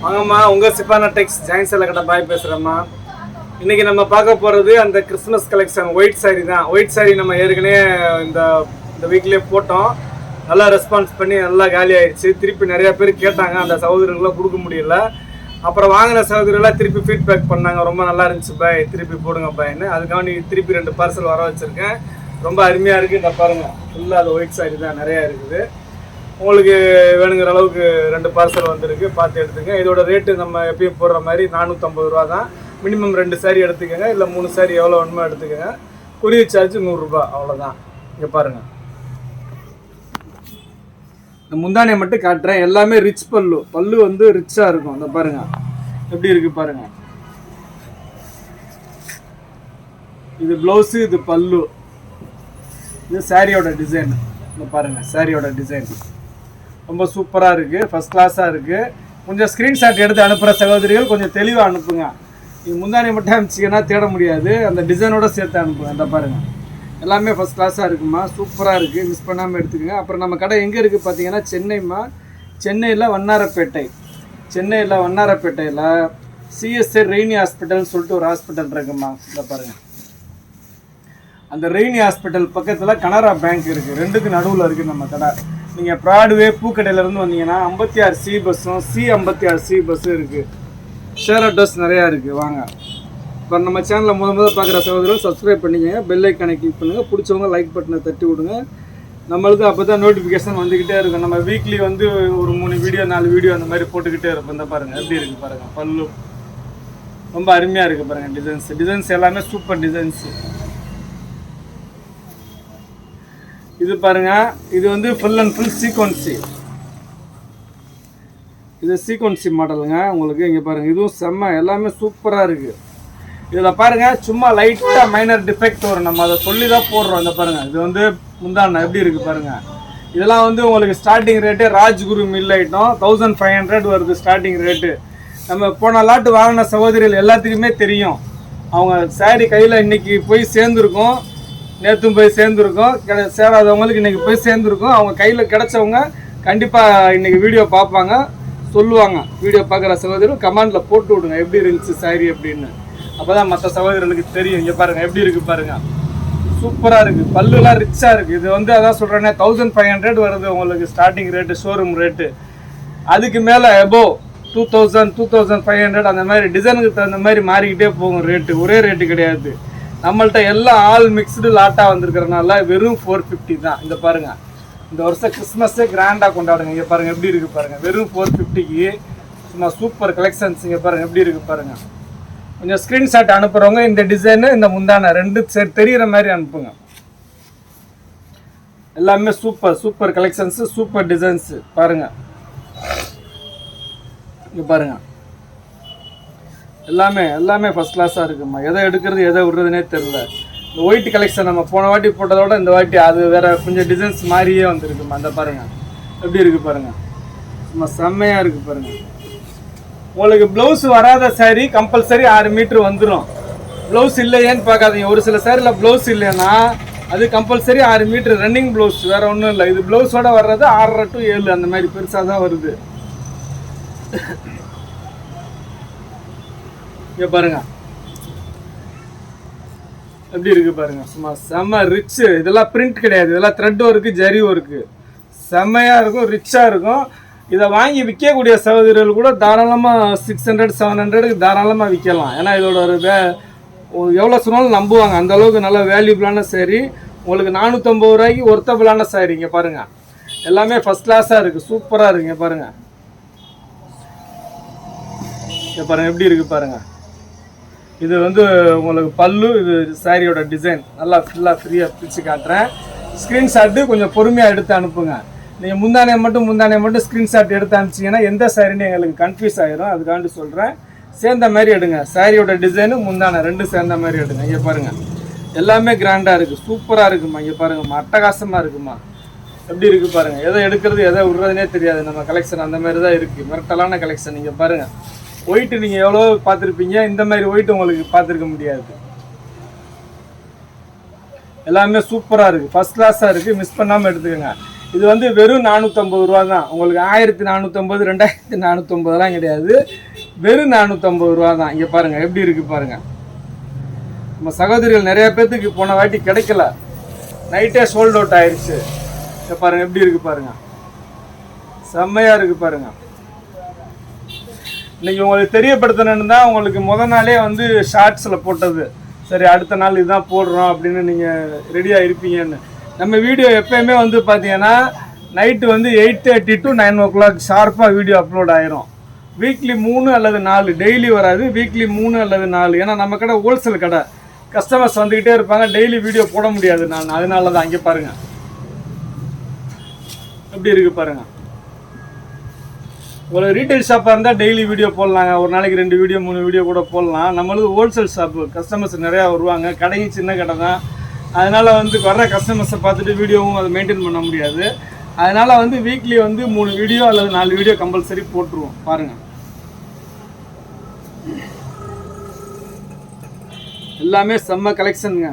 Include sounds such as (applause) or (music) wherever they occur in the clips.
வாங்கம்மா உங்கள் சிப்பானா டெக்ஸ் ஜாயின் சேலை கடை பாய் பேசுகிறேம்மா இன்றைக்கி நம்ம பார்க்க போகிறது அந்த கிறிஸ்மஸ் கலெக்ஷன் ஒயிட் saree தான். ஒயிட் saree நம்ம ஏற்கனவே இந்த இந்த வீக்லேயே போட்டோம். நல்லா ரெஸ்பான்ஸ் பண்ணி நல்லா காலி ஆயிடுச்சு. திருப்பி நிறைய பேர் கேட்டாங்க அந்த சகோதரர்களாம் கொடுக்க முடியல. அப்புறம் வாங்கின சகோதரர்களாம் திருப்பி ஃபீட்பேக் பண்ணாங்க. ரொம்ப நல்லா இருந்துச்சு பாய் திருப்பி போடுங்க பாய்ன்னு அதுக்காண்டி திருப்பி ரெண்டு பார்சல் வர வச்சுருக்கேன். ரொம்ப அருமையாக இருக்குது இந்த பாருங்கள் ஃபுல்லாக அது ஒயிட் saree தான். நிறையா இருக்குது. உங்களுக்கு வேணுங்கிற அளவுக்கு ரெண்டு பார்சல் வந்திருக்கு. பார்த்து எடுத்துங்க. இதோட ரேட்டு நம்ம எப்பயும் போடுற மாதிரி நானூற்றம்பது ரூபா தான். மினிமம் ரெண்டு சாரி எடுத்துக்கோங்க. இல்லை மூணு சாரி எவ்வளோ வேணுமோ எடுத்துக்கோங்க. கொரியர் சார்ஜ் நூறுரூபா. அவ்வளோதான் இங்கே பாருங்கள் இந்த முந்தானியை மட்டும் காட்டுறேன். எல்லாமே ரிச் பல்லு. பல்லு வந்து ரிச்சாக இருக்கும். இந்த பாருங்கள் எப்படி இருக்குது பாருங்கள் இது ப்ளவுஸு இது பல்லு. இது சாரியோட டிசைன் இந்த பாருங்கள் சாரியோட டிசைன் ரொம்ப சூப்பராக இருக்குது ஃபஸ்ட் கிளாஸாக இருக்குது கொஞ்சம் ஸ்க்ரீன்ஷாட் எடுத்து அனுப்புகிற சகோதரிகள் கொஞ்சம் தெளிவாக அனுப்புங்க. நீங்கள் முந்தானி மட்டும் அனுப்பிச்சிங்கன்னா தேட முடியாது. அந்த டிசைனோட சேர்த்து அனுப்புங்க அந்த பாருங்கள் எல்லாமே ஃபஸ்ட் கிளாஸாக இருக்குமா? சூப்பராக இருக்குது மிஸ் பண்ணாமல் எடுத்துக்கோங்க. அப்புறம் நம்ம கடை எங்கே இருக்குது பார்த்தீங்கன்னா சென்னைம்மா. சென்னையில் வண்ணாரப்பேட்டை. சென்னையில் வண்ணாரப்பேட்டையில் சிஎஸ்ஐ ரெய்னி ஹாஸ்பிட்டல்னு சொல்லிட்டு ஒரு ஹாஸ்பிட்டல் இருக்குமா? இந்த பாருங்கள் அந்த ரெய்னி ஹாஸ்பிட்டல் பக்கத்தில் கனரா பேங்க் இருக்குது ரெண்டுக்கு நடுவில் இருக்குது நம்ம கடை. நீங்கள் ப்ராட்வே பூக்கடையிலேருந்து வந்தீங்கன்னா ஐம்பத்தி ஆறு சி பஸ்ஸும் சி ஐம்பத்தி ஆறு சி பஸ்ஸும் இருக்குது ஷேர் அட்ரஸ் நிறையா இருக்குது வாங்க. இப்போ நம்ம சேனலில் முத முதல் பார்க்குற சகோதரர்கள் சப்ஸ்கிரைப் பண்ணிக்கங்க. பெல் ஐக்கானை கிளிக் பண்ணுங்கள் பிடிச்சவங்க லைக் பட்டனை தட்டி விடுங்க. நம்மளுக்கு அப்போ தான் நோட்டிஃபிகேஷன் வந்துக்கிட்டே இருக்கும். நம்ம வீக்லி வந்து ஒரு மூணு வீடியோ நாலு வீடியோ அந்த மாதிரி போட்டுக்கிட்டே இருப்போம். இந்த பாருங்கள் எப்படி இருக்குது பாருங்கள் பல்லு. ரொம்ப அருமையாக இருக்குது பாருங்கள் டிசைன்ஸ் டிசைன்ஸ் எல்லாமே சூப்பர் டிசைன்ஸு இது பாருங்க இது வந்து ஃபுல் அண்ட் ஃபுல் சீக்வன்சி இது சீக்வன்சி மாடலுங்க உங்களுக்கு இங்கே பாருங்க இதுவும் செம்ம எல்லாமே சூப்பராக இருக்குது இதில் பாருங்க சும்மா லைட்டாக மைனர் டிஃபெக்ட் வரும். நம்ம அதை சொல்லி தான் போடுறோம் இந்த பாருங்க. இது வந்து முந்தான எப்படி இருக்குது பாருங்க. இதெல்லாம் வந்து உங்களுக்கு starting rate Rajguru mill item thousand five hundred வருது ஸ்டார்டிங் ரேட்டு நம்ம போன லாட்டு வாங்கின சகோதரிகள் எல்லாத்துக்குமே தெரியும். அவங்க சாரி கையில் இன்னைக்கு போய் சேர்ந்துருக்கும். நேற்றும் போய் சேர்ந்துருக்கோம். கிட சேராதவங்களுக்கு இன்றைக்கி போய் சேர்ந்துருக்கோம். அவங்க கையில் கிடச்சவங்க கண்டிப்பாக இன்றைக்கி வீடியோ பார்ப்பாங்க. சொல்லுவாங்க. வீடியோ பார்க்குற சகோதரர் கமெண்டில் போட்டு விடுங்க. எப்படி இருந்துச்சு சாரி அப்படின்னு. அப்போ தான் மற்ற சகோதரர்களுக்கு தெரியும். இங்கே பாருங்கள் எப்படி இருக்குது பாருங்கள் சூப்பராக இருக்குது பல்லுலாம் ரிச்சாக இருக்குது இது வந்து அதான் சொல்கிறேனே தௌசண்ட் ஃபைவ் ஹண்ட்ரட் வருது உங்களுக்கு ஸ்டார்டிங் ரேட்டு ஷோரூம் ரேட்டு அதுக்கு மேலே எபோ two thousand two thousand five hundred அந்த மாதிரி டிசைனுக்கு தகுந்த மாதிரி மாறிக்கிட்டே போகும் ரேட்டு ஒரே ரேட்டு கிடையாது. நம்மள்ட்ட எல்லாம் ஆல் மிக்ஸ்டு லாட்டாக வந்திருக்கிறனால வெறும் ஃபோர் ஃபிஃப்டி தான். இந்த பாருங்கள் இந்த வருஷம் கிறிஸ்மஸே கிராண்டாக கொண்டாடுங்க. இங்கே பாருங்கள் எப்படி இருக்குது பாருங்கள் வெறும் ஃபோர் ஃபிஃப்டிக்கு சும்மா சூப்பர் கலெக்ஷன்ஸ் இங்கே பாருங்கள் எப்படி இருக்குது பாருங்கள் கொஞ்சம் ஸ்க்ரீன்ஷாட் அனுப்புகிறவங்க இந்த டிசைனு இந்த முந்தான ரெண்டு சரி தெரிகிற மாதிரி அனுப்புங்க. எல்லாமே super super collections super designs பாருங்கள் இங்கே பாருங்கள் எல்லாமே எல்லாமே ஃபஸ்ட் கிளாஸாக இருக்குமா எதை எடுக்கிறது எதை விடுறதுனே தெரில இந்த ஒயிட் கலெக்ஷன் நம்ம போன வாட்டி போட்டதோட இந்த வாட்டி அது வேற கொஞ்சம் டிசைன்ஸ் மாதிரியே வந்துருக்குமா அந்த பாருங்க. எப்படி இருக்கு பாருங்க. சும்மா செம்மையாக இருக்கு பாருங்க. உங்களுக்கு ப்ளவுஸ் வராத saree கம்பல்சரி ஆறு மீட்ரு வந்துடும் ப்ளவுஸ் இல்லையேன்னு பார்க்காதீங்க. ஒரு சில சாரியில் ப்ளவுஸ் இல்லைன்னா அது கம்பல்சரி ஆறு மீட்ரு ரன்னிங் ப்ளவுஸ் வேறு ஒன்றும் இல்லை. இது ப்ளவுஸோட வர்றது ஆறரை டு ஏழு அந்த மாதிரி பெருசாக தான் வருது. இங்கே பாருங்க. எப்படி இருக்கு பாருங்க? சும்மா செம்ம ரிச்சு இதெல்லாம் பிரிண்ட் கிடையாது. இதெல்லாம் த்ரெட்டும் இருக்குது ஜரியும் இருக்குது செம்மையாக இருக்கும் ரிச்சாக இருக்கும். இதை வாங்கி விற்கக்கூடிய சகோதரிகள் கூட தாராளமாக சிக்ஸ் ஹண்ட்ரட் செவன் ஹண்ட்ரடுக்கு தாராளமாக விற்கலாம். ஏன்னா இதோட ஒரு வே எவ்வளோ சொன்னாலும் நம்புவாங்க. அந்த அளவுக்கு நல்ல வேல்யூபிளான சரி உங்களுக்கு நானூற்றம்பது ரூபாய்க்கு ஒர்த்தபிளான saree. இங்கே பாருங்கள் எல்லாமே ஃபஸ்ட் கிளாஸாக இருக்குது சூப்பராக இருக்குங்க பாருங்கள் இங்கே பாருங்கள் எப்படி இருக்குது பாருங்கள் இது வந்து உங்களுக்கு பல்லு இது சாரியோட டிசைன் நல்லா ஃபுல்லாக ஃப்ரீயாக பிரித்து காட்டுறேன். ஸ்க்ரீன்ஷாட்டு கொஞ்சம் பொறுமையாக எடுத்து அனுப்புங்க. நீங்கள் முந்தானே மட்டும் முந்தானே மட்டும் ஸ்க்ரீன்ஷாட் எடுத்து அனுப்பிச்சிங்கன்னா எந்த சாரின்னு எங்களுக்கு கன்ஃபியூஸ் ஆயிரும். அதுக்காண்டி சொல்கிறேன் சேர்ந்த மாதிரி எடுங்க. சாரியோட டிசைனு முந்தானை ரெண்டும் சேர்ந்த மாதிரி எடுங்க. இங்கே பாருங்கள் எல்லாமே கிராண்டாக இருக்குது சூப்பராக இருக்குமா? இங்கே பாருங்கம்மா அட்டகாசமாக இருக்குமா? எப்படி இருக்குது பாருங்கள் எதை எடுக்கிறது எதை விடுறதுனே தெரியாது. நம்ம கலெக்ஷன் அந்த மாதிரி தான் இருக்குது மிரட்டலான கலெக்ஷன் நீங்கள் பாருங்கள் ஒயிட் நீங்க எவ்வளோ பார்த்துருப்பீங்க? இந்த மாதிரி ஒயிட் உங்களுக்கு பார்த்துருக்க முடியாது. எல்லாமே சூப்பராக இருக்குது ஃபஸ்ட் கிளாஸாக இருக்குது மிஸ் பண்ணாமல் எடுத்துக்கோங்க. இது வந்து வெறும் நானூற்றம்பது ரூபா தான். உங்களுக்கு ஆயிரத்தி நானூற்றம்பது ரெண்டாயிரத்தி நானூற்றம்பதுலாம் கிடையாது. வெறும் நானூற்றம்பது ரூபா தான். இங்கே பாருங்கள் எப்படி இருக்குது பாருங்கள் நம்ம சகோதரிகள் நிறைய பேர்த்துக்கு போன வாட்டி கிடைக்கல. நைட்டே சோல்ட் அவுட் ஆயிடுச்சு இங்கே பாருங்கள் எப்படி இருக்குது பாருங்கள் செம்மையாக இருக்குது பாருங்கள் இன்னைக்கு உங்களுக்கு தெரியப்படுத்தணும்னு தான் உங்களுக்கு முத நாளே வந்து ஷார்ட்ஸில் போட்டது. சரி அடுத்த நாள் இதுதான் போடுறோம் அப்படின்னு நீங்கள் ரெடியாக இருப்பீங்கன்னு. நம்ம வீடியோ எப்பயுமே வந்து பார்த்தீங்கன்னா நைட்டு வந்து eight thirty to nine o'clock ஷார்ப்பாக வீடியோ அப்லோட் ஆயிரும். வீக்லி மூணு அல்லது நாலு டெய்லி வராது வீக்லி மூணு அல்லது நாலு. ஏன்னா நம்ம கடை ஹோல்சேல் கடை. கஸ்டமர்ஸ் வந்துக்கிட்டே இருப்பாங்க டெய்லி வீடியோ போட முடியாது நான். அதனால தான் அங்கே பாருங்கள் எப்படி இருக்குது பாருங்கள் ஒரு ரீட்டைல் ஷாப்பாக இருந்தால் டெய்லி வீடியோ போடலாங்க. ஒரு நாளைக்கு ரெண்டு வீடியோ மூணு வீடியோ கூட போடலாம். நம்மளுக்கு ஹோல்சேல் ஷாப்பு கஸ்டமர்ஸ் நிறையா வருவாங்க. கடையும் சின்ன கடை தான். அதனால் வந்து வர்ற கஸ்டமர்ஸை பார்த்துட்டு வீடியோவும் அதை மெயின்டைன் பண்ண முடியாது. அதனால் வந்து வீக்லி வந்து மூணு வீடியோ அல்லது நாலு வீடியோ கம்பல்சரி போட்டுருவோம். பாருங்கள் எல்லாமே செம்ம கலெக்ஷனுங்க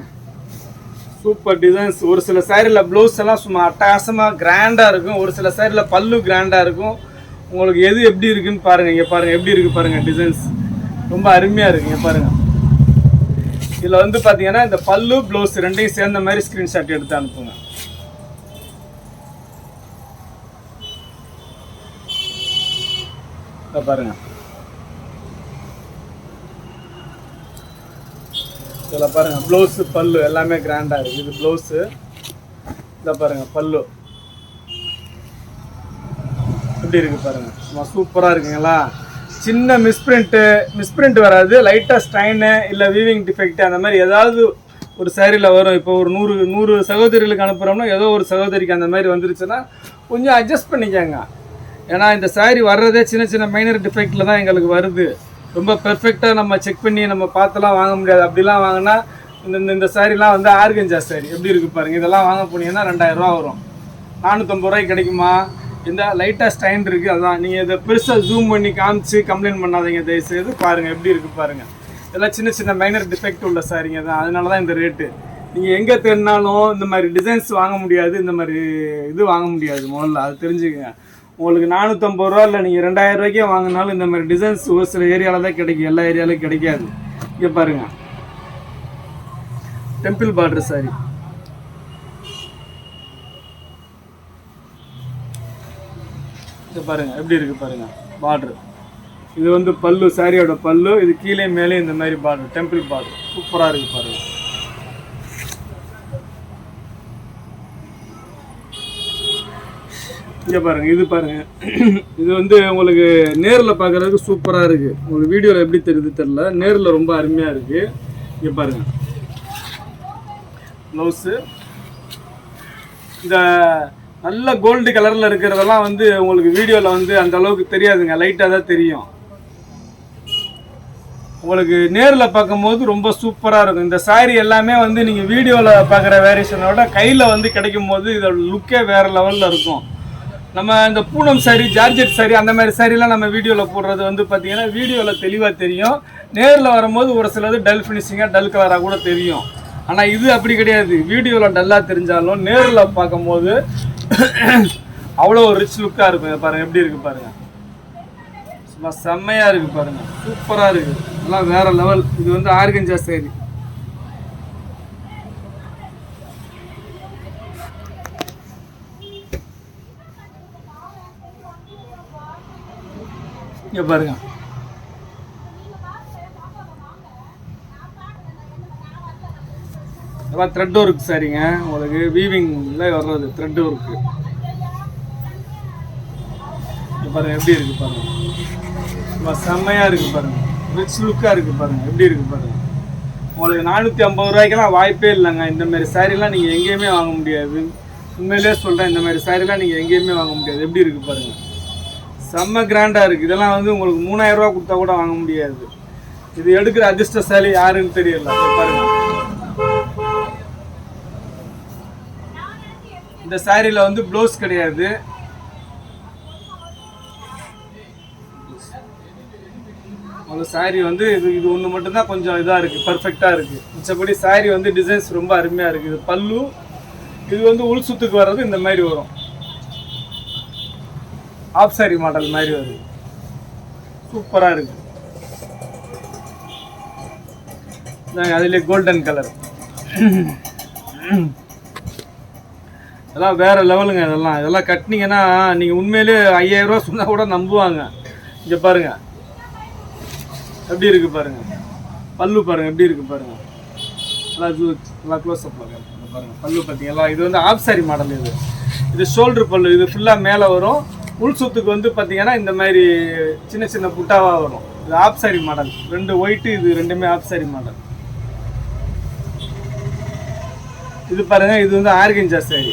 சூப்பர் டிசைன்ஸ் ஒரு சில சேரீல ப்ளவுஸ் எல்லாம் சும்மா அட்டகாசமாக கிராண்டாக இருக்கும். ஒரு சில சேரீல பல்லு கிராண்டாக இருக்கும். உங்களுக்கு எது எப்படி இருக்குன்னு பாருங்கள் இங்கே பாருங்கள் எப்படி இருக்குது பாருங்கள் டிசைன்ஸ் ரொம்ப அருமையாக இருக்குது இங்கே பாருங்கள் இதில் வந்து பார்த்தீங்கன்னா இந்த பல்லு ப்ளவுஸ் ரெண்டையும் சேர்ந்த மாதிரி ஸ்க்ரீன்ஷாட் எடுத்து அனுப்புங்க. இதை பாருங்க. இதில் பாருங்க ப்ளவுஸு பல்லு எல்லாமே கிராண்டாக இருக்குது இது ப்ளவுஸு இதை பாருங்க பல்லு. எப்படி இருக்கு பாருங்க. சும்மா சூப்பராக இருக்குங்களா? சின்ன மிஸ்பிரிண்ட்டு மிஸ்பிரிண்ட் வராது. லைட்டாக ஸ்ட்ரைனு இல்லை வீவிங் டிஃபெக்ட் அந்த மாதிரி ஏதாவது ஒரு சேரீல வரும். இப்போ ஒரு நூறு நூறு சகோதரிகளுக்கு அனுப்புகிறோம்னா ஏதோ ஒரு சகோதரிக்கு அந்த மாதிரி வந்துருச்சுன்னா கொஞ்சம் அட்ஜஸ்ட் பண்ணிக்கோங்க. ஏன்னா இந்த saree வர்றதே சின்ன சின்ன மைனர் டிஃபெக்டில் தான் எங்களுக்கு வருது. ரொம்ப பெர்ஃபெக்டாக நம்ம செக் பண்ணி நம்ம பார்த்துலாம் வாங்க முடியாது. அப்படிலாம் வாங்கினா இந்த இந்த- இந்த சாரிலாம் வந்து ஆர்கஞ்சா சாரி எப்படி இருக்கு பாருங்க. இதெல்லாம் வாங்க போனீங்கன்னா ரெண்டாயிரம் ரூபா வரும். நானூற்றம்பது ரூபாய்க்கு கிடைக்குமா? இந்த லைட்டாக ஸ்டைன் இருக்குது அதான். நீங்கள் இதை பெருசாக ஜூம் பண்ணி காமிச்சு கம்ப்ளைண்ட் பண்ணாதீங்க தயவுசெய்து பாருங்கள் எப்படி இருக்குது பாருங்கள் இதெல்லாம் சின்ன சின்ன மைனர் டிஃபெக்ட் உள்ள சாரிங்க தான். அதனால தான் இந்த ரேட்டு நீங்கள் எங்கே தேடினாலும் இந்த மாதிரி டிசைன்ஸ் வாங்க முடியாது இந்த மாதிரி இது வாங்க முடியாது முதல்ல. அது தெரிஞ்சுக்கங்க. உங்களுக்கு நானூற்றம்பது ரூபா இல்லை நீங்கள் ரெண்டாயிரம் ரூபாய்க்கே வாங்கினாலும் இந்த மாதிரி டிசைன்ஸ் ஒரு சில ஏரியாவில் தான் கிடைக்கும். எல்லா ஏரியாலையும் கிடைக்காது. இங்கே பாருங்கள் டெம்பிள் பார்டர் சாரி இது பாருங்க. எப்படி இருக்கு பாருங்க? பார்ட்ரு இது வந்து பல்லு சாரியோட பல்லு. இது கீழே மேலே இந்த மாதிரி பார்டர் டெம்பிள் பார்டர் சூப்பராக இருக்கு பாருங்கள் இங்கே பாருங்க இது பாருங்க. இது வந்து உங்களுக்கு நேரில் பார்க்குறதுக்கு சூப்பராக இருக்கு. உங்களுக்கு வீடியோவில் எப்படி தெரியுது தெரில நேரில் ரொம்ப அருமையாக இருக்கு. இங்கே பாருங்க. ப்ளவுஸு இந்த நல்ல கோல்டு கலரில் இருக்கிறதெல்லாம் வந்து உங்களுக்கு வீடியோவில் வந்து அந்த அளவுக்கு தெரியாதுங்க. லைட்டாக தான் தெரியும். உங்களுக்கு நேரில் பார்க்கும்போது ரொம்ப சூப்பராக இருக்கும். இந்த saree எல்லாமே வந்து நீங்கள் வீடியோவில் பார்க்குற வேரியேஷனோட கையில் வந்து கிடைக்கும் போது இதோட லுக்கே வேறு லெவலில் இருக்கும். நம்ம இந்த பூனம் சாரி ஜார்ஜெட் சாரி அந்த மாதிரி சாரிலாம் நம்ம வீடியோவில் போடுறது வந்து பார்த்தீங்கன்னா வீடியோவில் தெளிவாக தெரியும். நேரில் வரும்போது ஒரு சிலது டல் ஃபினிஷிங்காக டல் கலராக கூட தெரியும். ஆனால் இது அப்படி கிடையாது. வீடியோவில் டல்லாக தெரிஞ்சாலும் நேரில் பார்க்கும்போது (coughs) அவ்வளோ ஒரு ரிச் லுக்காக இருக்கும் இதை பாருங்க. எப்படி இருக்கு பாருங்க. சும்மா செம்மையாக இருக்கு பாருங்க. சூப்பராக இருக்கு. எல்லாம் வேற லெவல் இது வந்து ஆர்கஞ்சா சேரி இங்கே பாருங்க. அதான் த்ரெட் ஒர்க் சரிங்க. உங்களுக்கு வீவிங்கில் வர்றது த்ரெட் ஒர்க்கு இங்க பாருங்க எப்படி இருக்கு பாருங்க. செம்மையாக இருக்குது இருக்கு பாருங்க. ரிச் லுக்காக இருக்கு பாருங்க. எப்படி இருக்கு பாருங்க. உங்களுக்கு நானூற்றி ஐம்பது ரூபாய்க்கெல்லாம் வாய்ப்பே இல்லைங்க. இந்தமாரி சாரீலாம் நீங்கள் எங்கேயுமே வாங்க முடியாது. உண்மையிலே சொல்கிறேன் இந்த மாதிரி சாரீலாம் நீங்கள் எங்கேயுமே வாங்க முடியாது. எப்படி இருக்கு பாருங்க. செம்ம கிராண்டாக இருக்குது இதெல்லாம் வந்து உங்களுக்கு மூணாயிரம் ரூபா கொடுத்தா கூட வாங்க முடியாது. இது எடுக்கிற அதிர்ஷ்டசாலி யாருன்னு தெரியல. பாருங்கள் இந்த சாரியில் வந்து ப்ளவுஸ் கிடையாது. அந்த saree வந்து இது இது ஒன்று மட்டும்தான் கொஞ்சம் இதாக இருக்குது பர்ஃபெக்டாக இருக்குது மிச்சப்படி saree வந்து டிசைன்ஸ் ரொம்ப அருமையாக இருக்குது பல்லு இது வந்து உள் சுத்துக்கு வர்றது இந்த மாதிரி வரும். ஆஃப் சாரி மாடல் மாதிரி வருது. சூப்பராக இருக்குது அதிலே அதுலேயே கோல்டன் கலர் இதெல்லாம் வேறு லெவலுங்க இதெல்லாம். இதெல்லாம் கட்டினீங்கன்னா நீங்கள் உண்மையிலே ஐயாயிரம் ரூபா சொன்னால் கூட நம்புவாங்க. இங்கே பாருங்க. எப்படி இருக்குது பாருங்கள் பல்லு பாருங்கள் எப்படி இருக்குது பாருங்கள் நல்லா ஜூ நல்லா க்ளோஸ் அப் பாருங்கள் பாருங்கள் பல்லு பார்த்தீங்களா இது வந்து ஆப்சாரி மாடல் இது. இது ஷோல்டர் பல்லு இது ஃபுல்லாக மேலே வரும். உள் சுத்துக்கு வந்து பார்த்தீங்கன்னா இந்த மாதிரி சின்ன சின்ன புட்டாவாக வரும். இது ஆஃப் சாரி மாடல் ரெண்டு ஒயிட்டு இது ரெண்டுமே ஆப்சாரி மாடல் இது பாருங்க இது வந்து ஆர்கெஞ்சா சாரி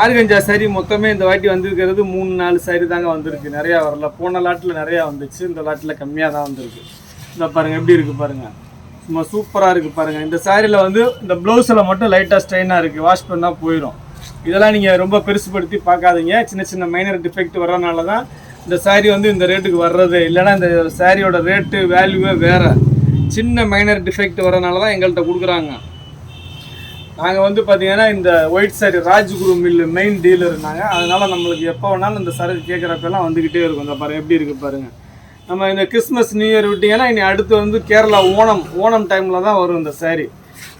ஆறுகஞ்சா சரி மொத்தமே இந்த வாட்டி வந்திருக்கிறது மூணு நாலு சரி தாங்க வந்திருக்கு. நிறையா வரல. போன லாட்டில் நிறையா வந்துச்சு. இந்த லாட்டில் கம்மியாக தான் வந்திருக்கு. இந்த பாருங்கள் எப்படி இருக்குது பாருங்கள் சும்மா சூப்பராக இருக்குது பாருங்கள் இந்த சாரியில் வந்து இந்த ப்ளவுஸில் மட்டும் லைட்டாக ஸ்ட்ரெயினாக இருக்குது வாஷ் பண்ணால் போயிடும். இதெல்லாம் நீங்கள் ரொம்ப பெருசுப்படுத்தி பார்க்காதீங்க. சின்ன சின்ன மைனர் டிஃபெக்ட் வரனால தான் இந்த சாரி வந்து இந்த ரேட்டுக்கு வர்றது. இல்லைன்னா இந்த சாரியோட ரேட்டு வேல்யூவே வேறு. சின்ன மைனர் டிஃபெக்ட் வரனால தான் எங்கள்கிட்ட கொடுக்குறாங்க. நாங்கள் வந்து பார்த்தீங்கன்னா இந்த white sari Rajguru mill main dealer நாங்கள் அதனால் நம்மளுக்கு எப்போ வேணாலும் இந்த சரக்கு கேட்குறப்பெல்லாம் வந்துக்கிட்டே இருக்கும். இந்த பாருங்க எப்படி இருக்கு பாருங்க. நம்ம இந்த கிறிஸ்மஸ் நியூ இயர் விட்டிங்கன்னா இனி அடுத்து வந்து கேரளா ஓணம் ஓணம் டைமில் தான் வரும் இந்த சாரி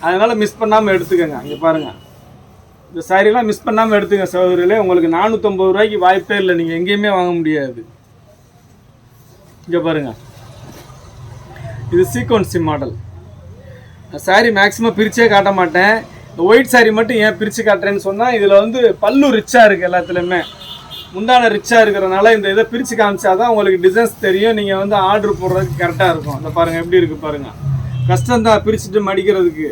அதனால் மிஸ் பண்ணாமல் எடுத்துக்கோங்க. இங்கே பாருங்கள் இந்த சாரீலாம் மிஸ் பண்ணாமல் எடுத்துங்க சகோதரிகளே. உங்களுக்கு நானூற்றம்பது ரூபாய்க்கு வாய்ப்பே இல்லை. நீங்கள் எங்கேயுமே வாங்க முடியாது. இங்கே பாருங்க. இது சீக்வன்சி மாடல் சாரி மேக்ஸிமம் பிரிச்சே காட்ட மாட்டேன். இந்த ஒயிட் சாரி மட்டும் ஏன் பிரித்து காட்டுறேன்னு சொன்னால் இதில் வந்து பல்லு ரிச்சாக இருக்குது எல்லாத்துலேயுமே. முந்தான ரிச்சாக இருக்கிறனால இந்த இதை பிரித்து காமிச்சாதான் உங்களுக்கு டிசைன்ஸ் தெரியும். நீங்கள் வந்து ஆர்டர் போடுறதுக்கு கரெக்டாக இருக்கும். இந்த பாருங்கள் எப்படி இருக்குது பாருங்கள் கஷ்டம்தான் பிரிச்சுட்டு மடிக்கிறதுக்கு.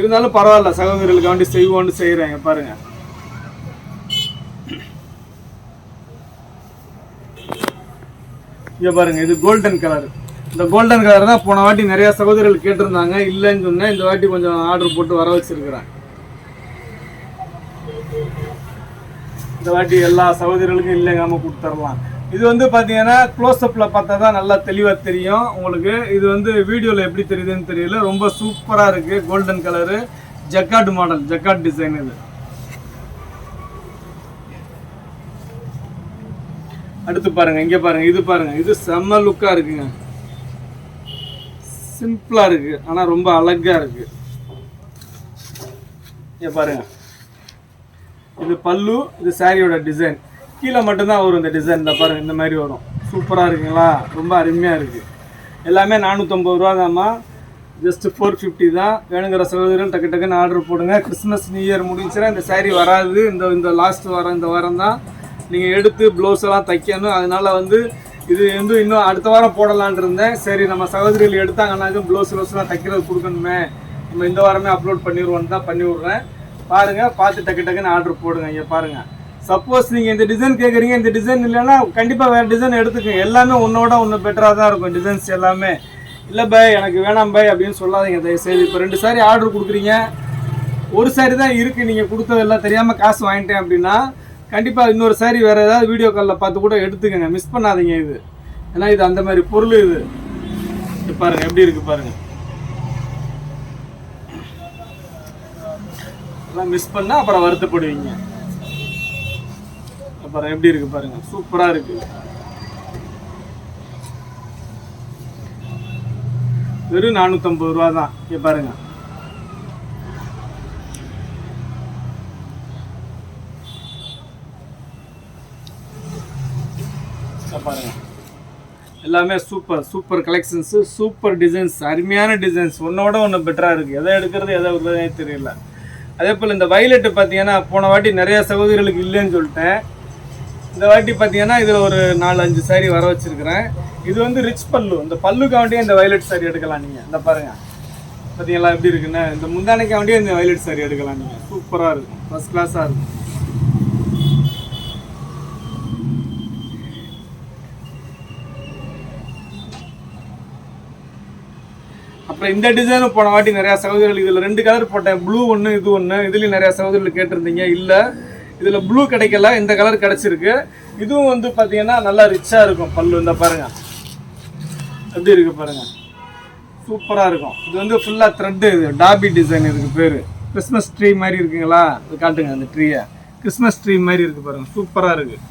இருந்தாலும் பரவாயில்ல சகோதரர்களுக்கு வேண்டி செய்வோன்னு செய்கிறேன் பாருங்கள் இங்கே பாருங்கள் இது கோல்டன் கலர் இந்த கோல்டன் கலர் தான் போன வாட்டி நிறைய சகோதரிகள் கேட்டிருந்தாங்க. இல்லைன்னு சொன்னேன். இந்த வாட்டி கொஞ்சம் ஆர்டர் போட்டு வர வச்சிருக்கிறேன். இந்த வாட்டி எல்லா சகோதரிகளுக்கும் இல்லைங்காம கொடுத்துடலாம் இது வந்து பார்த்தீங்கன்னா க்ளோஸ்அப்பில் பார்த்தா தான் நல்லா தெளிவாக தெரியும் உங்களுக்கு. இது வந்து வீடியோவில் எப்படி தெரியுதுன்னு தெரியல. ரொம்ப சூப்பராக இருக்குது golden colour jacquard model jacquard design இது. அடுத்து பாருங்க. இங்கே பாருங்கள் இது பாருங்கள் இது செம்ம லுக்காக இருக்குங்க. சிம்பிளாக இருக்கு. ஆனால் ரொம்ப அழகாக இருக்கு. இங்க பாருங்க. இது பல்லு இது சாரியோட டிசைன் கீழே மட்டும்தான் வரும் இந்த டிசைன் இந்த பாருங்க இந்த மாதிரி வரும். சூப்பராக இருக்குங்களா? ரொம்ப அருமையாக இருக்கு. எல்லாமே நானூற்றம்பது ரூபா தாம்மா ஜஸ்ட் ஃபோர் ஃபிஃப்டி தான். வேணுங்கிற சகோதரர்கள் டக்கு டக்குன்னு ஆர்டர் போடுங்க. கிறிஸ்மஸ் நியூ இயர் முடிஞ்சுன்னா இந்த saree வராது. இந்த இந்த லாஸ்ட் வாரம் இந்த வாரம் தான். நீங்கள் எடுத்து ப்ளவுஸ் எல்லாம் தைக்கணும். அதனால வந்து இது வந்து இன்னும் அடுத்த வாரம் போடலான் இருந்தேன். சரி நம்ம சகோதரிகள் எடுத்தாங்கன்னாக்க ப்ளவுஸ் ப்ளவுஸ்லாம் தைக்கிறது கொடுக்கணுமே. நம்ம இந்த வாரமே அப்லோட் பண்ணிடுவோன்னு தான் பண்ணி விட்றேன். பாருங்கள் பார்த்து டக்கு டக்குன்னு ஆர்டர் போடுங்க இங்கே பாருங்கள் சப்போஸ் நீங்கள் இந்த டிசைன் கேட்குறீங்க இந்த டிசைன் இல்லைன்னா கண்டிப்பாக வேறு டிசைன் எடுத்துக்கங்க. எல்லாமே ஒன்றோட ஒன்று பெட்டராக தான் இருக்கும் டிசைன்ஸ் எல்லாமே. இல்லை பை எனக்கு வேணாம் பை அப்படின்னு சொல்லாதீங்க தயவுசெய்து. இப்போ ரெண்டு சாரி ஆர்டர் கொடுக்குறீங்க. ஒரு சாரி தான் இருக்குது நீங்கள் கொடுத்ததெல்லாம் தெரியாமல் காசு வாங்கிட்டேன் அப்படின்னா கண்டிப்பாக இன்னொரு சாரி வேறு ஏதாவது வீடியோ காலில் பார்த்து கூட எடுத்துக்கங்க. மிஸ் பண்ணாதீங்க இது. ஏன்னா இது அந்த மாதிரி பொருள் இது. பாருங்கள் எப்படி இருக்குது பாருங்கள் எல்லாம் மிஸ் பண்ணால் அப்புறம் வருத்தப்படுவீங்க. அப்புறம் எப்படி இருக்குது பாருங்கள் சூப்பராக இருக்குது வெறும் நானூற்றம்பது ரூபா தான் இங்கே பாருங்கள் இங்க பாருங்க. எல்லாமே super super collections super designs அருமையான டிசைன்ஸ் ஒன்றோட ஒன்று பெட்டராக இருக்குது எதை எடுக்கிறது எதை விடுறதே தெரியல. அதே போல் இந்த வயலட்டு பார்த்தீங்கன்னா போன வாட்டி நிறையா சகோதரிகளுக்கு இல்லைன்னு சொல்லிட்டேன். இந்த வாட்டி பார்த்தீங்கன்னா இதில் ஒரு நாலு அஞ்சு சாரி வர வச்சுருக்கிறேன். இது வந்து ரிச் பல்லு. இந்த பல்லுக்காண்டியே இந்த வயலட் சாரி எடுக்கலாம் நீங்கள் இந்த பாருங்கள் பார்த்தீங்களா எப்படி இருக்குன்னு? இந்த முந்தானைக்காவண்டியே இந்த வயலட் சாரி எடுக்கலாம் நீங்கள் சூப்பராக இருக்கும். ஃபஸ்ட் கிளாஸாக இருக்கும். இப்போ இந்த டிசைனும் போன வாட்டி நிறையா சகோதரிகள் இதில் ரெண்டு கலர் போட்டேன். ப்ளூ ஒன்று இது ஒன்று இதுலேயும் நிறையா சகோதரிகள் கேட்டிருந்தீங்க. இல்லை. இதில் ப்ளூ கிடைக்கல. இந்த கலர் கிடச்சிருக்கு. இதுவும் வந்து பார்த்தீங்கன்னா நல்லா ரிச்சாக இருக்கும். பல்லு இந்த பாருங்கள் எப்படி இருக்கு பாருங்கள் சூப்பராக இருக்கும். இது வந்து ஃபுல்லாக த்ரெட்டு இது. டாபி டிசைன் இதுக்கு பேர். கிறிஸ்மஸ் ட்ரீ மாதிரி இருக்குங்களா? இது காட்டுங்க அந்த ட்ரீயை கிறிஸ்மஸ் ட்ரீ மாதிரி இருக்குது பாருங்கள் சூப்பராக இருக்குது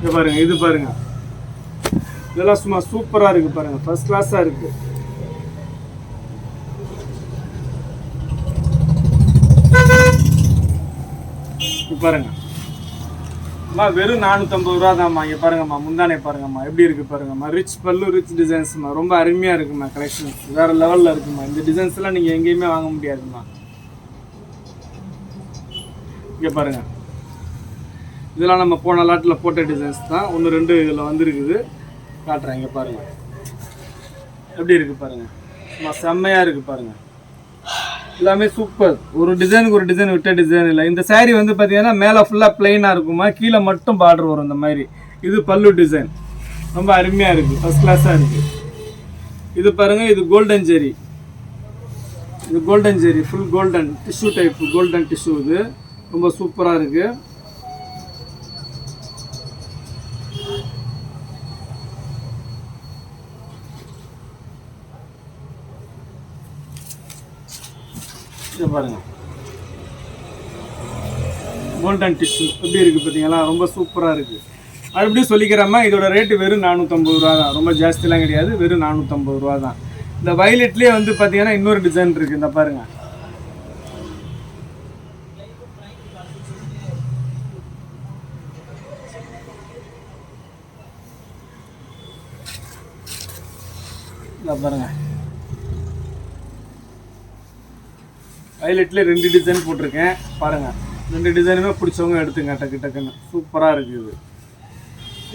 இங்க பாருங்க இது பாருங்க. இதெல்லாம் சும்மா சூப்பராக இருக்குது பாருங்க ஃபர்ஸ்ட் கிளாஸாக இருக்கு. இங்க பாருங்க. அம்மா வெறும் நானூற்றம்பது ரூபா தான்மா இங்கே பாருங்கம்மா முந்தானே பாருங்கம்மா. எப்படி இருக்கு பாருங்கம்மா. ரிச் பல்லு ரிச் டிசைன்ஸ்மா ரொம்ப அருமையாக இருக்குமா கலெக்ஷன்ஸ் வேற லெவலில் இருக்குமா இந்த டிசைன்ஸ்லாம் நீங்கள் எங்கேயுமே வாங்க முடியாதும்மா. இங்கே பாருங்க. இதெல்லாம் நம்ம போன லாட்டில் போட்ட டிசைன்ஸ் தான். ஒன்று ரெண்டு இதில் வந்திருக்குது. காட்டுறேன் இங்கே பாருங்கள் எப்படி இருக்குது பாருங்கள் சும்மா செம்மையாக இருக்குது பாருங்கள் எல்லாமே சூப்பர் ஒரு டிசைனுக்கு ஒரு டிசைன் விட்ட டிசைன் இல்லை. இந்த சேரீ வந்து பார்த்தீங்கன்னா மேலே ஃபுல்லாக பிளெயினாக இருக்குமா கீழே மட்டும் பார்டர் வரும் இந்த மாதிரி. இது பல்லு டிசைன் ரொம்ப அருமையாக இருக்குது ஃபஸ்ட் கிளாஸாக இருக்குது இது பாருங்கள் இது கோல்டன் ஜெரி இது golden zari full golden tissue type golden tissue இது. ரொம்ப சூப்பராக இருக்குது இதை பாருங்க. கோல்டன் டிஷ்யூ எப்படி இருக்குது பார்த்தீங்களா? ரொம்ப சூப்பராக இருக்குது மறுபடியும் சொல்லிக்கிறோமா இதோட ரேட்டு வெறும் நானூற்றம்பது ரூபா தான். ரொம்ப ஜாஸ்திலாம் கிடையாது வெறும் நானூற்றம்பது ரூபா தான். இந்த வயலட்லேயே வந்து பார்த்தீங்கன்னா இன்னொரு டிசைன் இருக்குது இந்த பாருங்க. பாருங்கள் பாருங்க ரெண்டு டிசைன் போட்டிருக்கேன். பாருங்கள் ரெண்டு டிசைனுமே பிடிச்சவங்க எடுத்துங்க. டக்கு டக்குன்னு. சூப்பராக இருக்குது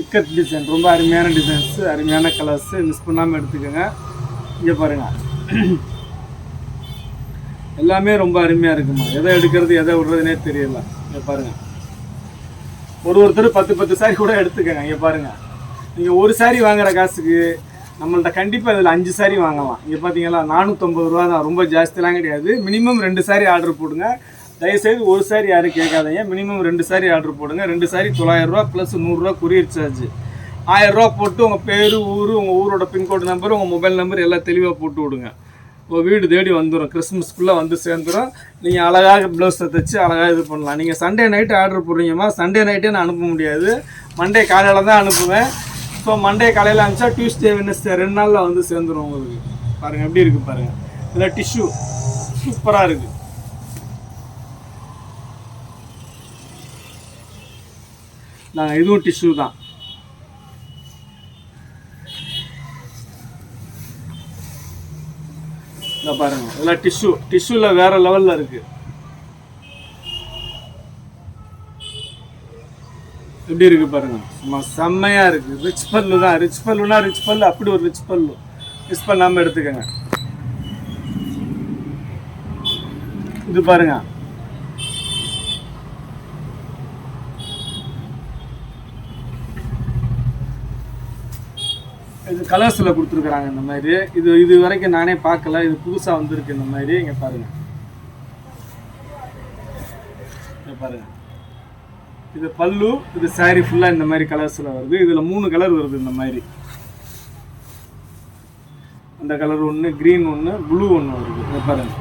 இக்கத் டிசைன் ரொம்ப அருமையான டிசைன்ஸு அருமையான கலர்ஸு மிஸ் பண்ணாமல் எடுத்துக்கோங்க. இங்கே பாருங்கள் எல்லாமே ரொம்ப அருமையாக இருக்குமா? எதை எடுக்கிறது எதை விடுறதுனே தெரியல. இங்கே பாருங்கள் ஒரு ஒருத்தர் பத்து பத்து சாரி கூட எடுத்துக்கங்க. இங்கே பாருங்கள் நீங்கள் ஒரு சாரி வாங்குகிற காசுக்கு நம்மள்ட்ட கண்டிப்பாக இதில் அஞ்சு சாரி வாங்கலாம். இங்கே பார்த்தீங்களா நானூற்றம்பது ரூபா தான். ரொம்ப ஜாஸ்திலாம் கிடையாது. மினிமம் ரெண்டு சாரி ஆர்டர் போடுங்க. தயவுசெய்து ஒரு சாரி யாரும் கேட்காதீங்க. மினிமம் ரெண்டு சாரி ஆர்டர் போடுங்க. ரெண்டு சாரி தொள்ளாயிரரூவா ப்ளஸ் நூறுரூவா கொரியர் சார்ஜ் ஆயிரரூவா போட்டு உங்கள் பேர் ஊர் உங்கள் ஊரோட பின்கோடு நம்பர் உங்கள் மொபைல் நம்பர் எல்லாம் தெளிவாக போட்டு விடுங்க. உங்கள் வீடு தேடி வந்துடும் கிறிஸ்மஸ்க்குள்ளே வந்து சேர்ந்துடும் நீங்கள் அழகாக ப்ளவுஸை தைச்சு அழகாக இது பண்ணலாம். நீங்கள் சண்டே நைட்டு ஆர்டர் போடுறீங்கம்மா சண்டே நைட்டே நான் அனுப்ப முடியாது. மண்டே காலையில் தான் அனுப்புவேன். ஸோ மண்டே காலையில் அனுப்பிச்சா டியூஸ்டே வெனஸ்டே ரெண்டு நாளில் வந்து சேர்ந்துடும் உங்களுக்கு. பாருங்கள் எப்படி இருக்குது பாருங்கள் இதில் டிஷ்யூ சூப்பராக இருக்குது நாங்கள் இதுவும் டிஷ்யூ தான். இந்த பாருங்க இதெல்லாம் டிஷ்யூ டிஷ்யூவில் வேற லெவலில் இருக்கு. எப்படி இருக்கு பாருங்க. சும்மா செம்மையா இருக்கு. ரிச் பல்லு தான். ரிச் பல்லுனா ரிச் பல்லு அப்படி ஒரு ரிச் பல்லு. மிஸ் பண்ணாமல் எடுத்துக்கோங்க. இது பாருங்க. இது கலர்ஸில் கொடுத்துருக்குறாங்க இந்த மாதிரி. இது இது வரைக்கும் நானே பார்க்கல. இது புதுசாக வந்திருக்கு இந்த மாதிரி. இங்கே பாருங்க. இங்க பாருங்க. இது பல்லு இது சாரி ஃபுல்லாக இந்த மாதிரி கலர்ஸில் வருது. இதில் மூணு கலர் வருது இந்த மாதிரி. அந்த கலர் ஒன்று க்ரீன் ஒன்று ப்ளூ ஒன்று வருது. இங்க பாருங்க.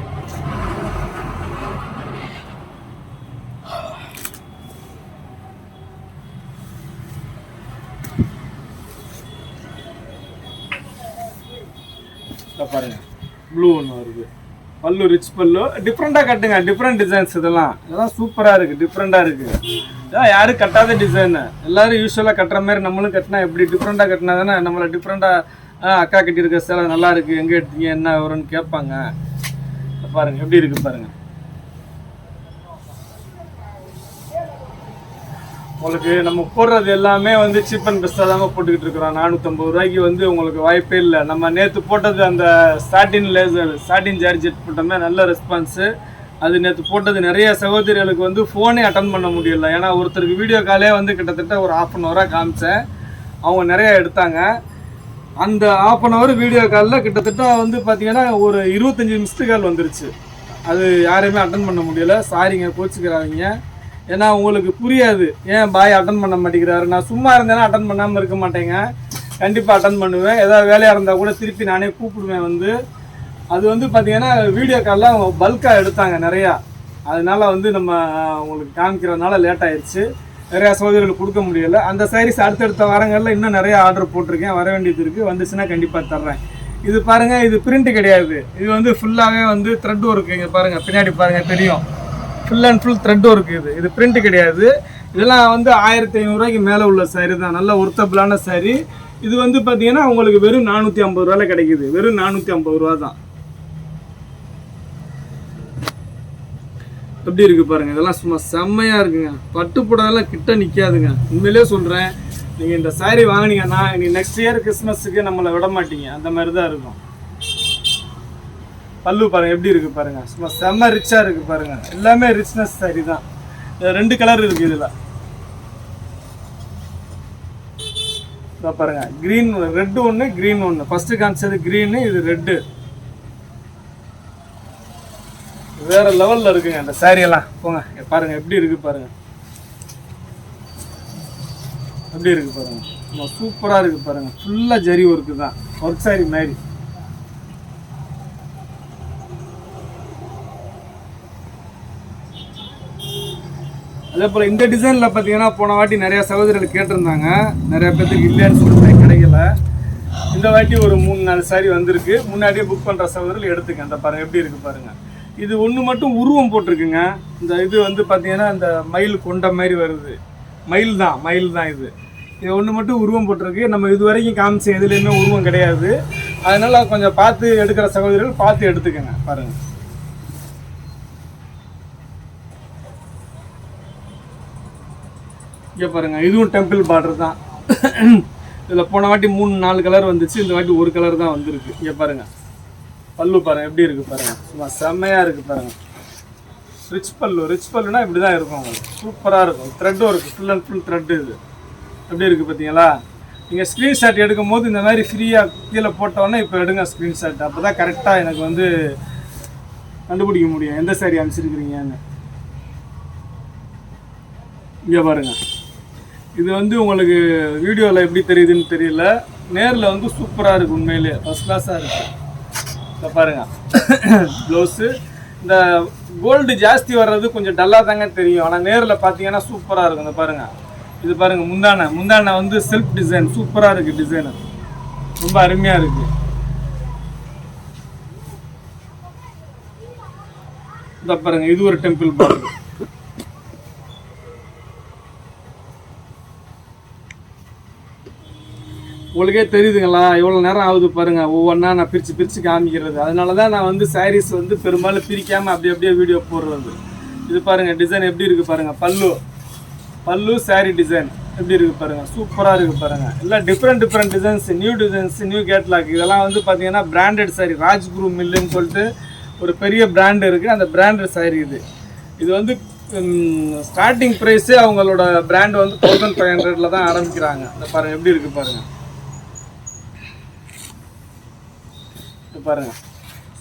இதை பாருங்க. ப்ளூ ஒன்று வருது. பல்லு ரிச் பல்லு. டிஃப்ரெண்ட்டாக கட்டுங்க. டிஃப்ரெண்ட் டிசைன்ஸ் இதெல்லாம். இதெல்லாம் சூப்பராக இருக்குது டிஃப்ரெண்ட்டாக இருக்குது யாரும் கட்டாத டிசைனு எல்லாரும் யூஸ்வலாக கட்டுற மாதிரி நம்மளும் கட்டினா எப்படி டிஃப்ரெண்ட்டாக கட்டினா தானே நம்மளை டிஃப்ரெண்ட்டாக அக்கா கட்டியிருக்க சேலை நல்லா இருக்குது எங்கே எடுத்தீங்க என்ன வரும்னு கேட்பாங்க. பாருங்கள் பாருங்க எப்படி இருக்குது பாருங்க. உங்களுக்கு நம்ம போடுறது எல்லாமே வந்து சீப் அண்ட் பெஸ்ட்டாக தாங்க போட்டுக்கிட்டு இருக்கிறோம். நானூற்றம்பது ரூபாய்க்கு வந்து உங்களுக்கு வாய்ப்பே இல்லை. நம்ம நேற்று போட்டது அந்த சாட்டின் லேசர் சாட்டின் ஜார்ஜெட் போட்டோமே நல்ல ரெஸ்பான்ஸு அது நேற்று போட்டது நிறைய சகோதரிகளுக்கு வந்து ஃபோனே அட்டன் பண்ண முடியல. ஏன்னா ஒருத்தருக்கு வீடியோ காலே வந்து கிட்டத்தட்ட ஒரு ஆஃப் அன் ஹவராக காமிச்சேன். அவங்க நிறையா எடுத்தாங்க. அந்த ஆஃப் அன் ஹவர் வீடியோ காலில் கிட்டத்தட்ட வந்து பார்த்தீங்கன்னா ஒரு இருபத்தஞ்சி மிஸ்டு கால் வந்துருச்சு. அது யாரையுமே அட்டன் பண்ண முடியல. சாரிங்க கோச்சுக்கிறாங்க ஏன்னா உங்களுக்கு புரியாது. ஏன் பாய் அட்டன் பண்ண மாட்டேங்கிறாரு? நான் சும்மா இருந்தேன்னா அட்டன் பண்ணாமல் இருக்க மாட்டேங்க. கண்டிப்பாக அட்டன் பண்ணுவேன். ஏதாவது வேலையாக இருந்தால் கூட திருப்பி நானே கூப்பிடுவேன் வந்து. அது வந்து பார்த்தீங்கன்னா வீடியோ கால்லாம் பல்காக எடுத்தாங்க நிறையா. அதனால வந்து நம்ம உங்களுக்கு காமிக்கிறதுனால லேட் ஆயிடுச்சு. நிறையா சகோதரிகளுக்கு கொடுக்க முடியல. அந்த சாரீஸ் அடுத்தடுத்த வாரங்களில் இன்னும் நிறையா ஆர்டர் போட்டிருக்கேன். வர வேண்டியது இருக்குது வந்துச்சுன்னா கண்டிப்பாக தர்றேன். இது பாருங்கள் இது பிரிண்ட் கிடையாது. இது வந்து ஃபுல்லாகவே வந்து த்ரெட் ஒர்க்கு இங்கே பாருங்கள் பின்னாடி பாருங்கள் தெரியும். Full and full thread work இது. இது பிரிண்ட் கிடையாது. இதெல்லாம் வந்து ஆயிரத்தி ஐநூறுரூவாய்க்கு மேலே உள்ள சாரீ தான். நல்ல ஒர்த்தபிளான சாரீ இது வந்து பார்த்தீங்கன்னா உங்களுக்கு வெறும் நானூற்றி ஐம்பது ரூபாயில் கிடைக்குது. வெறும் நானூற்றி ஐம்பது ரூபா தான். எப்படி இருக்கு பாருங்க இதெல்லாம் சும்மா செம்மையா இருக்குங்க. பட்டு புடவைலாம் கிட்ட நிக்காதுங்க. உண்மையிலேயே சொல்றேன் நீங்க இந்த saree வாங்கினீங்கன்னா நீ நெக்ஸ்ட் இயர் கிறிஸ்மஸுக்கு நம்மளை விட மாட்டீங்க. அந்த மாதிரி தான் இருக்கும். பல்லு பாருங்க எப்படி இருக்கு பாருங்க. சும்மா செம்ம ரிச்சா இருக்கு பாருங்க. எல்லாமே ரிச்னஸ் சாரி தான். ரெண்டு கலர் இருக்கு இதுல. இதோ பாருங்க கிரீன் ரெட் ஒன்று கிரீன் ஒன்று ஃபர்ஸ்ட் காமிச்சது கிரீனு இது ரெட்டு வேற லெவல்ல இருக்குங்க அந்த சாரி எல்லாம். போங்க பாருங்க எப்படி இருக்கு பாருங்க. எப்படி இருக்கு பாருங்க. சும்மா சூப்பரா இருக்கு பாருங்க. ஃபுல்லா ஜரி ஒர்க்கு தான். ஒர்க் சாரி மாதிரி. அதே போல் இந்த டிசைனில் பார்த்தீங்கன்னா போன வாட்டி நிறையா சகோதரர்கள் கேட்டிருந்தாங்க. நிறைய பேர்த்துக்கு இல்லைன்னு சொல்லிட்டு கிடைக்கல. இந்த வாட்டி ஒரு மூணு நாலு சாரி வந்திருக்கு. முன்னாடியே புக் பண்ணுற சகோதரர்கள் எடுத்துக்க அந்த பாருங்கள் எப்படி இருக்குது பாருங்கள் இது ஒன்று மட்டும் உருவம் போட்டிருக்குங்க. இந்த இது வந்து பார்த்தீங்கன்னா இந்த மயில் கொண்ட மாதிரி வருது. மயில் தான் மயில் தான் இது. இது ஒன்று மட்டும் உருவம் போட்டிருக்கு. நம்ம இது வரைக்கும் காமிச்ச எதுலேயுமே உருவம் கிடையாது. அதனால் கொஞ்சம் பார்த்து எடுக்கிற சகோதரர்கள் பார்த்து எடுத்துக்கோங்க பாருங்கள் இங்கே பாருங்க இதுவும் டெம்பிள் பார்டர் தான். இதில் போன வாட்டி மூணு நாலு கலர் வந்துச்சு. இந்த வாட்டி ஒரு கலர் தான் வந்திருக்கு. இங்கே பாருங்கள் பல்லு பாருங்க எப்படி இருக்கு பாருங்க. சும்மா செம்மையா இருக்கு பாருங்க. ரிச் பல்லு ரிச் பல்லுனா இப்படி தான் இருக்கும் உங்களுக்கு. சூப்பராக இருக்கும். த்ரெட்டும் இருக்கு ஃபுல் அண்ட் ஃபுல் த்ரெட் இது. எப்படி இருக்கு பார்த்தீங்களா நீங்கள் ஸ்க்ரீன்ஷாட் எடுக்கும் போது இந்த மாதிரி ஃப்ரீயாக கீழே போட்டோன்னே இப்போ எடுங்க ஸ்க்ரீன்ஷாட் அப்போ தான் கரெக்டாக எனக்கு வந்து கண்டுபிடிக்க முடியும். எந்த சாரி அனுப்பிச்சிருக்கிறீங்கன்னு. இங்கே பாருங்க. இது வந்து உங்களுக்கு வீடியோவில் எப்படி தெரியுதுன்னு தெரியல. நேரில் வந்து சூப்பராக இருக்குது உண்மையிலேயே. ஃபஸ்ட் கிளாஸாக இருக்குது பாருங்க. ப்ளவுஸு இந்த கோல்டு ஜாஸ்தி வர்றது கொஞ்சம் டல்லாக தாங்க தெரியும். ஆனால் நேரில் பார்த்தீங்கன்னா சூப்பராக இருக்கும். இந்த பாருங்க. இது பாருங்க முந்தானை. முந்தானை வந்து செல்ஃப் டிசைன் சூப்பராக இருக்குது டிசைனு ரொம்ப அருமையாக இருக்குது இந்த பாருங்க இது ஒரு டெம்பிள் பாருங்கள் உங்களுக்கே தெரியுதுங்களா? எவ்வளோ நேரம் ஆகுது பாருங்கள் ஒவ்வொன்றா நான் பிரித்து பிரித்து காமிக்கிறது. அதனால தான் நான் வந்து சாரீஸ் வந்து பெரும்பாலும் பிரிக்காமல் அப்படி அப்படியே வீடியோ போடுறது. இது பாருங்கள் டிசைன் எப்படி இருக்குது பாருங்கள் பல்லு. பல்லு சாரீ டிசைன் எப்படி இருக்குது பாருங்க. சூப்பராக இருக்குது பாருங்கள் எல்லாம் different different designs new designs new catalogue இதெல்லாம் வந்து பார்த்தீங்கன்னா பிராண்டட் சாரீ ராஜ்குரு மில்லுன்னு சொல்லிட்டு ஒரு பெரிய பிராண்டு இருக்குது அந்த பிராண்டட் சாரீ இது. இது வந்து ஸ்டார்டிங் ப்ரைஸே அவங்களோட பிராண்டு வந்து தௌசண்ட் ஃபைவ் ஹண்ட்ரடில் தான் ஆரம்பிக்கிறாங்க. இந்த பாருங்கள் எப்படி இருக்குது பாருங்கள் பாருங்கள்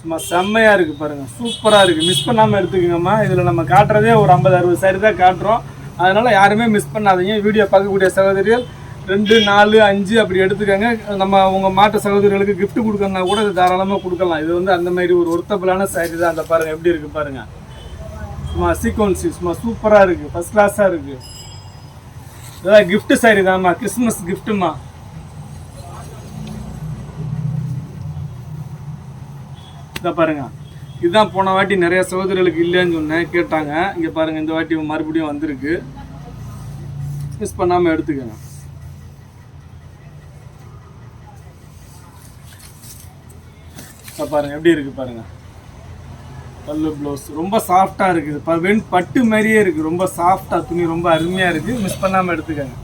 சும்மா செம்மையாக இருக்குது பாருங்கள் சூப்பராக இருக்குது மிஸ் பண்ணாமல் எடுத்துக்கோங்கம்மா. இதில் நம்ம காட்டுறதே ஒரு ஐம்பது அறுபது சரி தான் காட்டுறோம். அதனால் யாருமே மிஸ் பண்ணாதீங்க. வீடியோ பார்க்கக்கூடிய சகோதரிகள் ரெண்டு நாலு அஞ்சு அப்படி எடுத்துக்கோங்க. நம்ம உங்கள் மாட்டு சகோதரிகளுக்கு கிஃப்ட் கொடுக்கணும்னா கூட இது தாராளமாக கொடுக்கலாம். இது வந்து அந்த மாதிரி ஒரு ஒருத்தபிளான சாரி தான். அந்த பாருங்க எப்படி இருக்குது பாருங்கள் சும்மா சீக்வன்சி சும்மா சூப்பராக இருக்குது ஃபஸ்ட் கிளாஸாக இருக்குது இதெல்லாம் கிஃப்ட்டு சாரி தான்மா. கிறிஸ்மஸ் கிஃப்ட்டுமா இதை பாருங்க. இதுதான் போன வாட்டி நிறைய சகோதரர்களுக்கு இல்லைன்னு சொன்னேன் கேட்டாங்க. இங்கே பாருங்க இந்த வாட்டி மறுபடியும் வந்திருக்கு. மிஸ் பண்ணாமல் எடுத்துக்கோங்க. இப்போ பாருங்கள் எப்படி இருக்குது பாருங்க. பல்லு ப்ளவுஸ் ரொம்ப சாஃப்டாக இருக்குது. ப வெண் பட்டு மாதிரியே இருக்குது ரொம்ப சாஃப்டாக துணி ரொம்ப அருமையாக இருக்குது மிஸ் பண்ணாமல் எடுத்துக்கோங்க.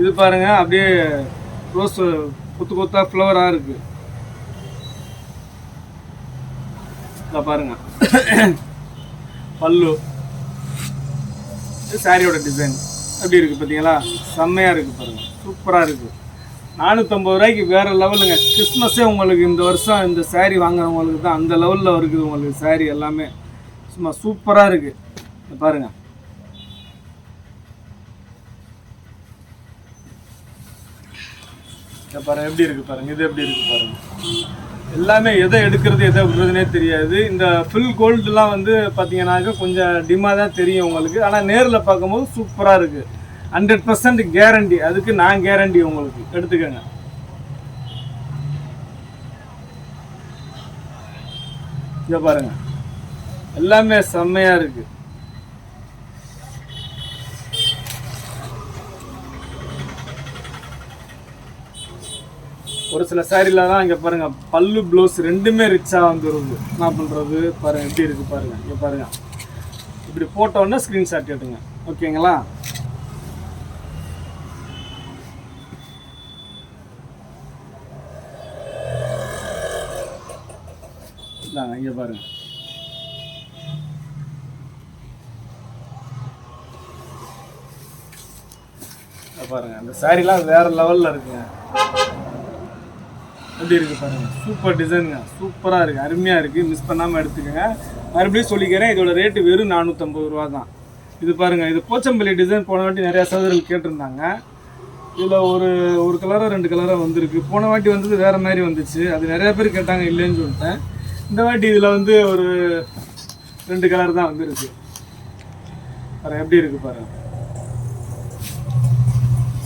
இது பாருங்க அப்படியே ரோஸ் கொத்து கொத்தா ஃப்ளவராக இருக்கு. இதை பாருங்க. பல்லு. இது சாரியோட டிசைன் எப்படி இருக்கு பார்த்தீங்களா செம்மையாக இருக்கு பாருங்க. சூப்பராக இருக்கு. நானூற்றம்பது ரூபாய்க்கு வேறு லெவலுங்க கிறிஸ்மஸே உங்களுக்கு இந்த வருஷம் இந்த saree வாங்குறவங்களுக்கு தான் அந்த லெவலில் இருக்குது உங்களுக்கு saree எல்லாமே. சும்மா சூப்பராக இருக்குது பாருங்கள் இதை பாருங்க எப்படி இருக்கு பாருங்க இது எப்படி இருக்கு பாருங்க. எல்லாமே எதை எடுக்கிறது எதை விடுறதுனே தெரியாது. இந்த ஃபுல் கோல்டுலாம் வந்து பார்த்தீங்கன்னாக்க கொஞ்சம் டிம்மாக தான் தெரியும் உங்களுக்கு. ஆனால் நேரில் பார்க்கும்போது சூப்பராக இருக்குது ஹண்ட்ரட் பர்சன்ட் கேரண்டி அதுக்கு நான் கேரண்டி உங்களுக்கு. எடுத்துக்கோங்க. இதை பாருங்க. எல்லாமே செம்மையாக இருக்குது ஒரு சில சாரில தான் இங்க பாருங்க பல்லு ப்ளவுஸ் ரெண்டுமே ரிச்சா வந்துருது என்ன பண்றது? பாருங்க எப்படி இருக்கு பாருங்க இங்க பாருங்க. இப்படி போட்டோன்னே ஸ்கிரீன்ஷாட் எடுங்க ஓகேங்களா இந்தாங்க இங்க பாருங்க. பாருங்க அந்த சாரிலாம் வேற லெவல்ல இருக்குங்க. எப்படி இருக்கு பாருங்க. சூப்பர் டிசைனுங்க சூப்பராக இருக்குது அருமையாக இருக்குது மிஸ் பண்ணாமல் எடுத்துக்கோங்க. மறுபடியும் சொல்லிக்கிறேன் இதோட ரேட்டு வெறும் நானூற்றம்பது ரூபா தான். இது பாருங்கள் இது போச்சம்பள்ளி டிசைன் போன வாட்டி நிறையா சகோதரர்கள் கேட்டிருந்தாங்க. இதில் ஒரு ஒரு கலராக ரெண்டு கலராக வந்திருக்கு. போன வாட்டி வந்தது வேறு மாதிரி வந்துச்சு. அது நிறைய பேர் கேட்டாங்க இல்லைன்னு சொல்லிட்டேன். இந்த வாட்டி இதில் வந்து ஒரு ரெண்டு கலர் தான் வந்துருக்கு. பாருங்கள் எப்படி இருக்குது பாருங்கள்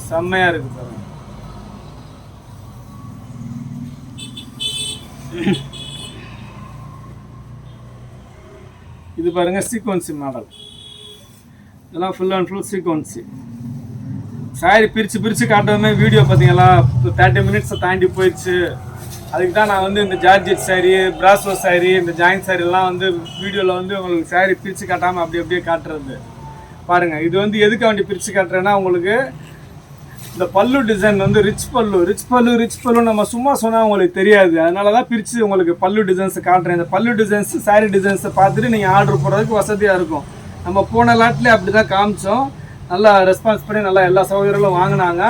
செம்மையாக இருக்குது பாருங்கள் இது பாருங்க சீக்வன்சி மாடல் இதெல்லாம் full and full sequence sari பிரித்து பிரித்து காட்டுறதுமே வீடியோ பார்த்தீங்களா தேர்ட்டி மினிட்ஸை தாண்டி போயிடுச்சு அதுக்கு தான் நான் வந்து இந்த ஜார்ஜெட் சாரி பிராசோ சாரி இந்த ஜாயின் சாரிலாம் வந்து வீடியோவில் வந்து உங்களுக்கு சாரி பிரித்து காட்டாமல் அப்படி அப்படியே காட்டுறது. பாருங்கள் இது வந்து எதுக்கு வேண்டி பிரித்து காட்டுறேன்னா உங்களுக்கு இந்த பல்லு டிசைன் வந்து ரிச் பல்லு. ரிச் பல்லு ரிச் பல்லு நம்ம சும்மா சொன்னால் உங்களுக்கு தெரியாது. அதனால தான் பிரித்து உங்களுக்கு பல்லு டிசைன்ஸ் காட்டுறேன். இந்த பல்லு டிசைன்ஸ் சாரி டிசைன்ஸை பார்த்துட்டு நீங்கள் ஆர்டர் போடுறதுக்கு வசதியாக இருக்கும். நம்ம போன லாட்லேயே அப்படி தான் காமிச்சோம். நல்லா ரெஸ்பான்ஸ் பண்ணி நல்லா எல்லா சகோதரர்களும் வாங்கினாங்க.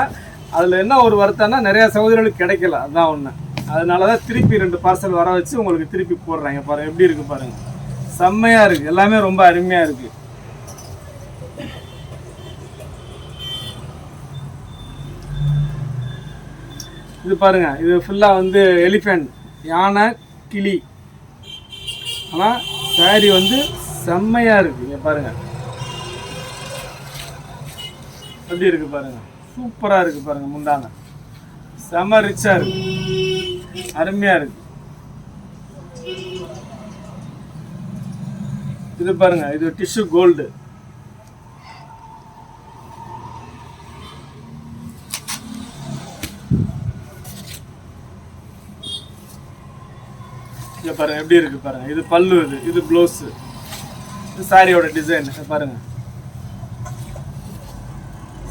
அதில் என்ன ஒரு வருத்தம்னா நிறையா சகோதரர்களுக்கு கிடைக்கல. அதுதான் ஒன்று அதனால தான் திருப்பி ரெண்டு பார்சல் வர வச்சு உங்களுக்கு திருப்பி போடுறாங்க பாருங்கள் எப்படி இருக்குது பாருங்கள் செம்மையாக இருக்குது எல்லாமே ரொம்ப அருமையாக இருக்குது இது பாருங்க இது ஃபுல்லாக வந்து எலிஃபென்ட் யானை கிளி. ஆனால் சாரி வந்து செம்மையாக இருக்கு. இங்கே பாருங்க. எப்படி இருக்கு பாருங்க? சூப்பராக இருக்கு பாருங்க முந்தான. செம ரிச்சாக இருக்கு. அருமையாக இருக்கு. இது பாருங்க இது டிஷ்யூ கோல்டு இங்கே பாருங்க எப்படி இருக்கு பாருங்க. இது பல்லு இது. இது ப்ளவுஸ் இது சாரியோட டிசைன் பாருங்க.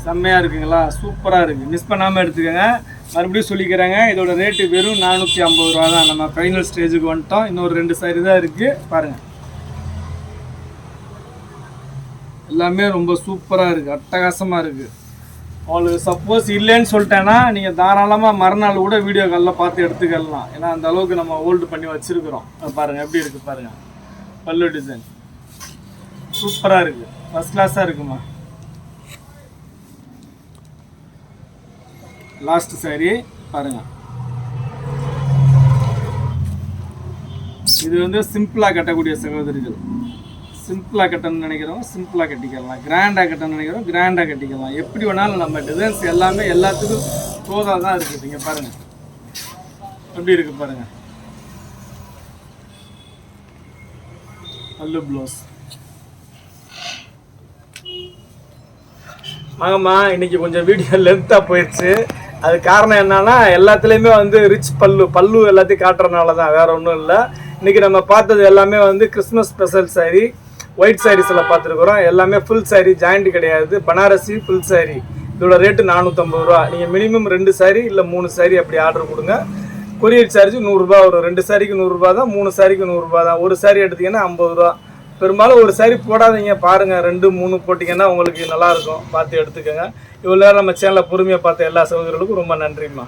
செம்மையாக இருக்குங்களா? சூப்பராக இருக்கு. மிஸ் பண்ணாமல் எடுத்துக்கோங்க. மறுபடியும் சொல்லிக்கிறேங்க. இதோட ரேட்டு வெறும் நானூற்றி ஐம்பது ரூபா தான். நம்ம ஃபைனல் ஸ்டேஜுக்கு வந்துட்டோம். இன்னொரு ரெண்டு சாரி தான் இருக்கு. பாருங்க. எல்லாமே ரொம்ப சூப்பராக இருக்குது அட்டகாசமாக இருக்குது உங்களுக்கு சப்போஸ் இல்லைன்னு சொல்லிட்டேன்னா நீங்கள் தாராளமாக மறுநாள் கூட வீடியோ காலில் பார்த்து எடுத்துக்கலாம். ஏன்னா அந்த அளவுக்கு நம்ம ஹோல்டு பண்ணி வச்சுருக்குறோம். பாருங்கள் எப்படி இருக்குது பாருங்கள் பல்லு டிசைன் சூப்பராக இருக்குது ஃபஸ்ட் கிளாஸாக இருக்குமா? லாஸ்ட் சாரி பாருங்கள் இது வந்து சிம்பிளாக கட்டக்கூடிய சகோதரிகள். சிம்பிளாக கட்டணும்னு நினைக்கிறவங்க சிம்பிளாக கட்டிக்கலாம். கிராண்டாக கட்டணும்னு நினைக்கிறோம். கிராண்டாக கட்டிக்கலாம். எப்படி வேணாலும் நம்ம டிசைன்ஸ் எல்லாமே எல்லாத்துக்கும் தோதாக தான் இருக்குது இங்கே பாருங்கள் எப்படி இருக்குது பாருங்கள் பல்லு ப்ளவுஸ் ஆமாம் இன்றைக்கி கொஞ்சம் வீடியோ லென்த்தாக போயிடுச்சு. அது காரணம் என்னன்னா எல்லாத்துலேயுமே வந்து ரிச் பல்லு பல்லு எல்லாத்தையும் காட்டுறதுனால தான் வேற ஒன்றும் இல்லை. இன்றைக்கி நம்ம பார்த்தது எல்லாமே வந்து கிறிஸ்மஸ் ஸ்பெஷல் சாரி ஒயிட் சாரீஸில் பார்த்துருக்குறோம். எல்லாமே ஃபுல் சாரீ ஜாயிண்ட் கிடையாது. பனாரசி ஃபுல் சாரீ இதோட ரேட்டு நானூற்றம்பது ரூபா. நீங்கள் மினிமம் ரெண்டு சாரீ இல்லை மூணு சாரீ அப்படி ஆர்டர் கொடுங்க. கொரியர் சார்ஜ் நூறுரூபா வரும். ரெண்டு சாரிக்கு நூறுரூபா தான் மூணு சாரிக்கு நூறுரூபா தான். ஒரு சாரி எடுத்தீங்கன்னா ஐம்பது ரூபா. பெரும்பாலும் ஒரு சாரி போடாதீங்க. பாருங்கள் ரெண்டு மூணு போட்டிங்கன்னா உங்களுக்கு நல்லாயிருக்கும் பார்த்து எடுத்துக்கோங்க. இவ்வளோ நேரம் நம்ம சேனலை பொறுமையாக பார்த்த எல்லா சகோதரர்களுக்கும் ரொம்ப நன்றிம்மா.